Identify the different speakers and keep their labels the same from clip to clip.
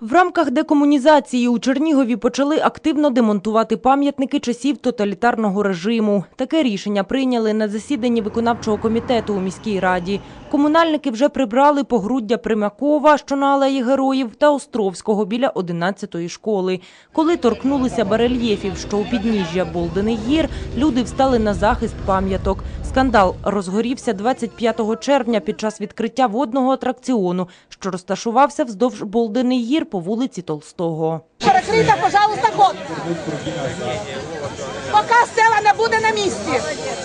Speaker 1: В рамках декомунізації у Чернігові почали активно демонтувати пам'ятники часів тоталітарного режиму. Таке рішення прийняли на засіданні виконавчого комітету у міській раді. Комунальники вже прибрали погруддя Примакова, що на алеї героїв, та Островського біля 11-ї школи. Коли торкнулися барельєфів, що у підніжжя Болдений гір, люди встали на захист пам'яток. Скандал розгорівся 25 червня під час відкриття водного атракціону, що розташувався вздовж Болдений гір по вулиці Толстого.
Speaker 2: Перекрийте, пожалуйста, ход. Поки стела не буде на місці.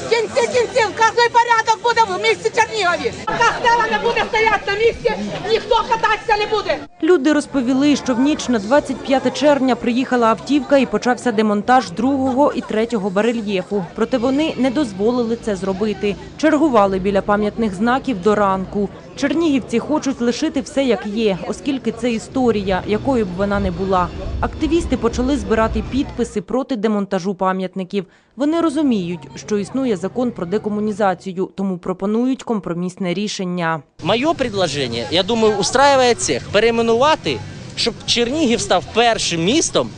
Speaker 2: В кінці кінців кожний порядок буде в місті Чернігові. Поки стела не буде стояти на місці, ніхто кататися не буде.
Speaker 1: Люди розповіли, що в ніч на 25 червня приїхала автівка і почався демонтаж другого і третього барельєфу. Проте вони не дозволили це зробити. Чергували біля пам'ятних знаків до ранку. Чернігівці хочуть лишити все як є, оскільки це історія, якою б вона не була. Активісти почали збирати підписи проти демонтажу пам'ятників. Вони розуміють, що існує закон про декомунізацію, тому пропонують компромісне рішення.
Speaker 3: Моє предложення, я думаю, устраиває всіх перейменувати, щоб Чернігів став першим містом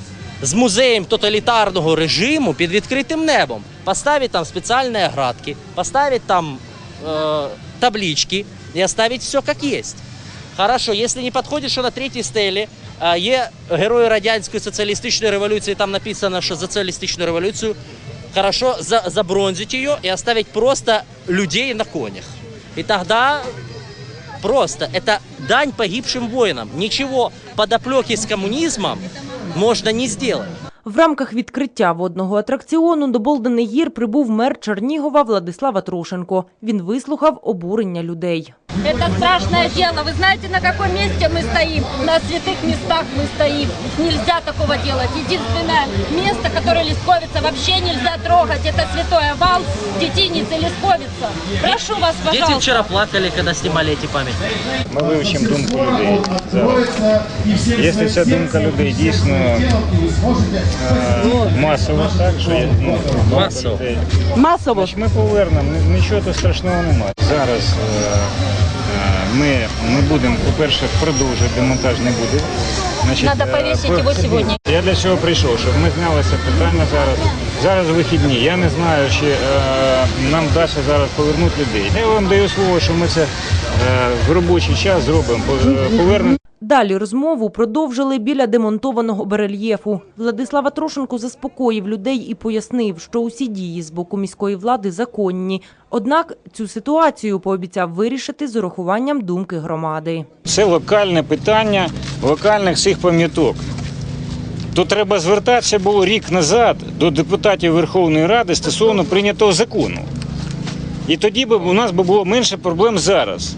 Speaker 3: з музеєм тоталітарного режиму під відкритим небом. Поставить там спеціальні оградки, поставить там э, таблички і оставить все як є. Хорошо, якщо не підходить, що на третій стелі є герої радянської соціалістичної революції, там написано, що за соціалістичну революцію, хорошо за, забронзить її і оставить просто людей на конях. І тоді Просто это дань погибшим воинам. Ничего подоплеки с коммунизмом можно не сделать.
Speaker 1: В рамках відкриття водного атракціону до Болдений гір прибув мер Чернігова Владислава Трошенко. Він вислухав обурення людей.
Speaker 4: Это страшное дело. Вы знаете, на каком месте мы стоим? На святых местах мы стоим. Нельзя такого делать. Единственное место, которое Лесковица вообще нельзя трогать, это святой овал, детиницы Лесковица. Прошу вас,
Speaker 3: Дети
Speaker 4: пожалуйста.
Speaker 3: вчера плакали, когда снимали эти памятники.
Speaker 5: Ми вивчимо думку людей зараз. Якщо ця думка людей дійсно е, масова, так що є, ну, думка
Speaker 3: Масово.
Speaker 5: людей,
Speaker 2: Масово.
Speaker 5: значить ми повернемо, ні- нічого тут страшного немає. Зараз е, е, ми не будемо, по-перше, продовжувати демонтаж не буде. Значить,
Speaker 4: Надо
Speaker 5: е,
Speaker 4: повісити
Speaker 5: по-
Speaker 4: його сьогодні.
Speaker 5: Я для чого прийшов, щоб ми знялися питання зараз. Зараз вихідні. Я не знаю, чи е, нам вдасться зараз повернути людей. Я вам даю слово, що ми це е, в робочий час зробимо. Е, Повернемо.
Speaker 1: Далі розмову продовжили біля демонтованого барельєфу. Владислава Трошенко заспокоїв людей і пояснив, що усі дії з боку міської влади законні. Однак цю ситуацію пообіцяв вирішити з урахуванням думки громади.
Speaker 5: Це локальне питання локальних цих пам'яток. То треба звертатися було рік назад до депутатів Верховної Ради стосовно прийнятого закону. І тоді б у нас було менше проблем зараз.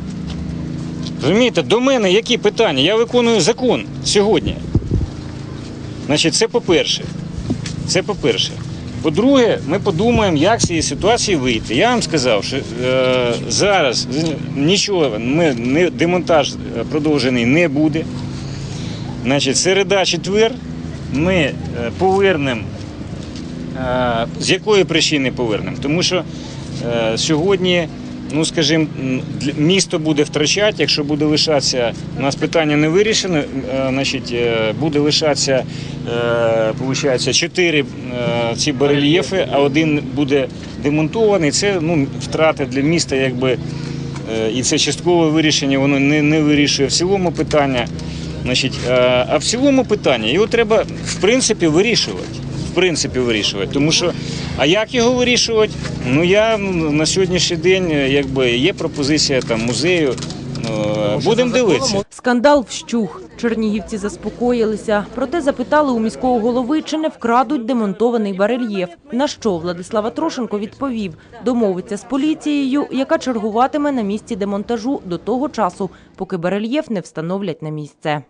Speaker 5: Розумієте, до мене які питання? Я виконую закон сьогодні. Значить, це по-перше. Це по-перше. По-друге, ми подумаємо, як з цієї ситуації вийти. Я вам сказав, що е, зараз нічого, ми, не, демонтаж е, продовжений не буде. Значить, середа, четвер ми е, повернемо. Е, з якої причини повернемо? Тому що е, сьогодні, ну скажімо, місто буде втрачати, якщо буде лишатися, у нас питання не вирішено, е, значить, е, буде лишатися, виходить, чотири е, ці барельєфи, а один буде демонтований. Це ну, втрати для міста, якби. І це часткове вирішення, воно не, не вирішує в цілому питання. Значить, а в цілому питання його треба в принципі вирішувати. В принципі, вирішувати. Тому що, а як його вирішувати? Ну я на сьогоднішній день, е, якби є пропозиція там музею. Ну, будемо дивитися.
Speaker 1: Скандал вщух. Чернігівці заспокоїлися. Проте запитали у міського голови, чи не вкрадуть демонтований барельєф. На що Владислава Трошенко відповів, домовиться з поліцією, яка чергуватиме на місці демонтажу до того часу, поки барельєф не встановлять на місце.